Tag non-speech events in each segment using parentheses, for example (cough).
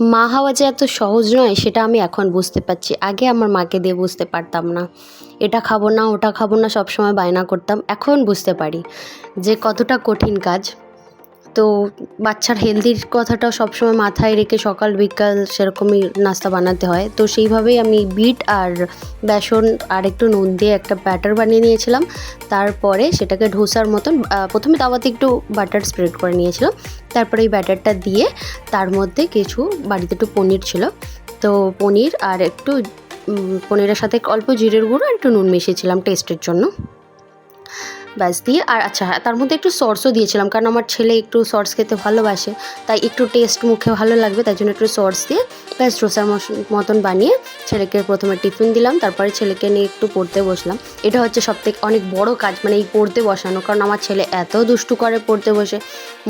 মা হওয়া যে এত সহজ নয়, সেটা আমি এখন বুঝতে পারছি। আগে আমার মাকে দিয়ে বুঝতে পারতাম না। এটা খাব না, ওটা খাব না, সবসময় বায়না করতাম। এখন বুঝতে পারি যে কতটা কঠিন কাজ। তো বাচ্চার হেলদির কথাটা সবসময় মাথায় রেখে সকাল, বিকাল সেরকমই নাস্তা বানাতে হয়। তো সেইভাবেই আমি বিট আর বেসন আর একটু নুন দিয়ে একটা ব্যাটার বানিয়ে নিয়েছিলাম। তারপরে সেটাকে ধোসার মতন প্রথমে তাওয়াতে একটু বাটার স্প্রেড করে নিয়েছিলাম। তারপরে এই ব্যাটারটা দিয়ে তার মধ্যে কিছু, বাড়িতে একটু পনির ছিল। তো পনির আর একটু পনিরের সাথে অল্প জিরের গুঁড়ো আর একটু নুন মিশিয়েছিলাম টেস্টের জন্য। ব্যাস দিয়ে, আর আচ্ছা হ্যাঁ তার মধ্যে একটু সসও দিয়েছিলাম, কারণ আমার ছেলে একটু সস খেতে ভালোবাসে, তাই একটু টেস্ট মুখে ভালো লাগবে, তাই জন্য একটু সস দিয়ে ব্যাস ডোসার মতন বানিয়ে ছেলেকে প্রথমে টিফিন দিলাম, তারপরে ছেলেকে নিয়ে একটু পড়তে বসলাম। এটা হচ্ছে সবথেকে অনেক বড় কাজ মানে এই পড়তে বসানো, কারণ আমার ছেলে এত দুষ্টু করে পড়তে বসে,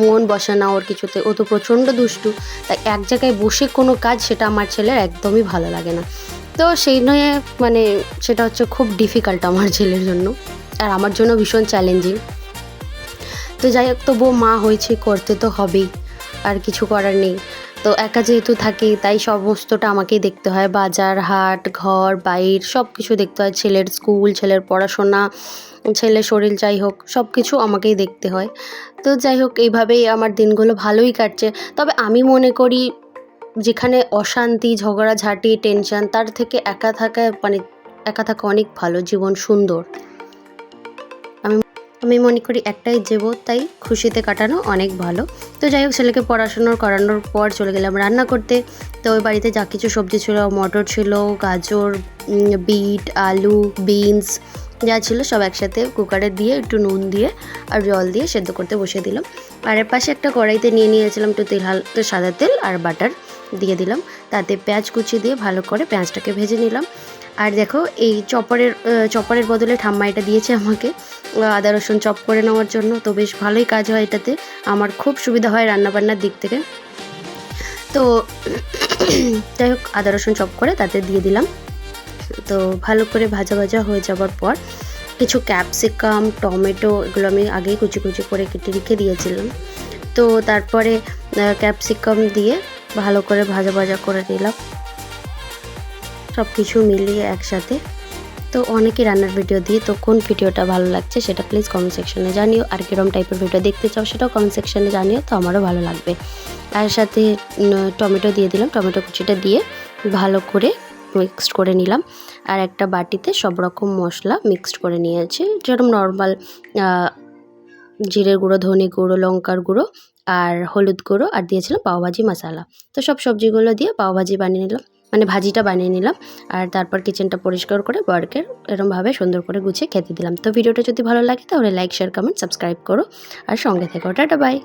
মন বসে না ওর কিছুতে, ও তো প্রচণ্ড দুষ্টু, তাই এক জায়গায় বসে কোনো কাজ সেটা আমার ছেলের একদমই ভালো লাগে না। তো সেই নিয়ে মানে সেটা হচ্ছে খুব ডিফিকাল্ট আমার ছেলের জন্য। আর আমার জন্য ভীষণ চ্যালেঞ্জিং তো যাই হোক, তবুও মা হয়েছে, করতে তো হবেই, আর কিছু করার নেই। তো একা যেহেতু থাকি, তাই সমস্তটা আমাকেই দেখতে হয়। বাজার, হাট, ঘর, বাইর সব কিছু দেখতে হয়। ছেলের স্কুল, ছেলের পড়াশোনা, ছেলের শরীর যাই হোক সব কিছু আমাকেই দেখতে হয়। তো যাই হোক, এইভাবেই আমার দিনগুলো ভালোই কাটছে। তবে আমি মনে করি, যেখানে অশান্তি, ঝগড়াঝাটি টেনশন তার থেকে একা থাকা মানে একা থাকা অনেক ভালো, জীবন সুন্দর। আমি মনে করি একটাই জীবন, তাই খুশিতে কাটানো অনেক ভালো। তো যাই হোক, ছেলেকে পড়াশুনো করানোর পর চলে গেলাম রান্না করতে। তো ওই বাড়িতে যা কিছু সবজি ছিল, মটর ছিল, গাজর বিট, আলু, বিনস, যা ছিল সব একসাথে কুকারে দিয়ে একটু নুন দিয়ে আর জল দিয়ে সেদ্ধ করতে বসিয়ে দিলাম। আর এর পাশে একটা কড়াইতে নিয়ে নিয়েছিলাম একটু তেল, হাল তো সাদা তেল আর বাটার দিয়ে দিলাম। তাতে পেঁয়াজ কুচি দিয়ে ভালো করে পেঁয়াজটাকে ভেজে নিলাম। আর দেখো, এই চপারের চপারের বদলে ঠাম্মা এটা দিয়েছে আমাকে আদা রসুন চপ করে নেওয়ার জন্য। তো বেশ ভালোই কাজ হয় এটাতে। আমার খুব সুবিধা হয় রান্নাবান্নার দিক থেকে। তো (clears throat) যাই হোক, আদা রসুন চপ করে তাতে দিয়ে দিলাম। তো ভালো করে ভাজা ভাজা হয়ে যাওয়ার পর কিছু ক্যাপসিকাম, টমেটো এগুলো আমি আগেই কুচি কুচি করে কেটে রেখে দিয়েছিলাম। তো তারপরে ক্যাপসিকাম দিয়ে ভালো করে ভাজা ভাজা করে নিলাম। সব কিছু মিলিয়ে একসাথে। তো অনেকে রান্নার ভিডিও দিয়ে, তো কোন ভিডিওটা ভালো লাগছে সেটা প্লিজ কমেন্ট সেকশনে জানিও। আর কিরম টাইপের ভিডিও দেখতে চাও সেটাও কমেন্ট সেকশনে জানিও, তো আমারও ভালো লাগবে। আর সাথে টমেটো দিয়ে দিলাম, টমেটো কুচিটা দিয়ে ভালো করে মিক্সড করে নিলাম। আর একটা বাটিতে সব রকম মশলা মিক্সড করে নিয়েছি। যেরকম নর্মাল জিরের গুঁড়ো, ধনে গুঁড়ো, লঙ্কার গুঁড়ো আর হলুদ গুঁড়ো আর দিয়েছিলাম পাওভাজি মশলা। তো সব সবজিগুলো দিয়ে পাওভাজি বানিয়ে নিলাম মানে ভাজিটা বানিয়ে নিলাম। আর তারপর কিচেনটা পরিষ্কার করে বরকের এরমভাবে সুন্দর করে গুছিয়ে খেতে দিলাম। তো ভিডিওটা যদি ভালো লাগে তাহলে লাইক শেয়ার কমেন্ট সাবস্ক্রাইব করো। আর সঙ্গে থেকো, টাটা বাই